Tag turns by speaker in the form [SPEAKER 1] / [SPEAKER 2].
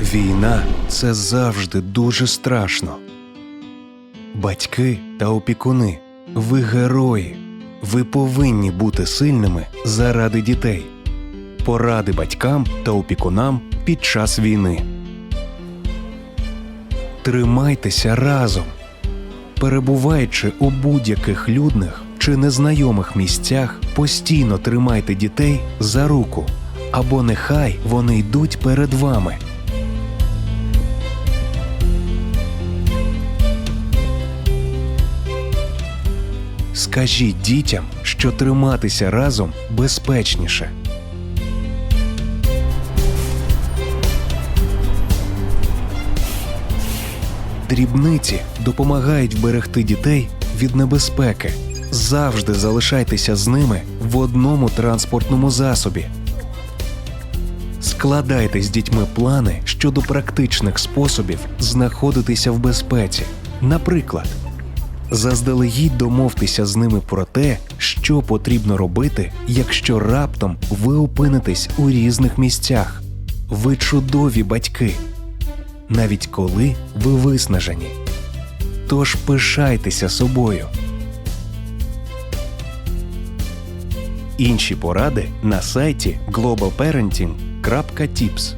[SPEAKER 1] Війна це завжди дуже страшно. Батьки та опікуни, ви герої. Ви повинні бути сильними заради дітей. Поради батькам та опікунам під час війни. Тримайтеся разом. Перебуваючи у будь-яких людних чи незнайомих місцях, постійно тримайте дітей за руку, або нехай вони йдуть перед вами. Скажіть дітям, що триматися разом безпечніше. Дрібниці допомагають вберегти дітей від небезпеки. Завжди залишайтеся з ними в одному транспортному засобі. Складайте з дітьми плани щодо практичних способів знаходитися в безпеці. Наприклад, заздалегідь домовтеся з ними про те, що потрібно робити, якщо раптом ви опинитесь у різних місцях. Ви чудові батьки, навіть коли ви виснажені. Тож пишайтеся собою. Інші поради на сайті globalparenting.tips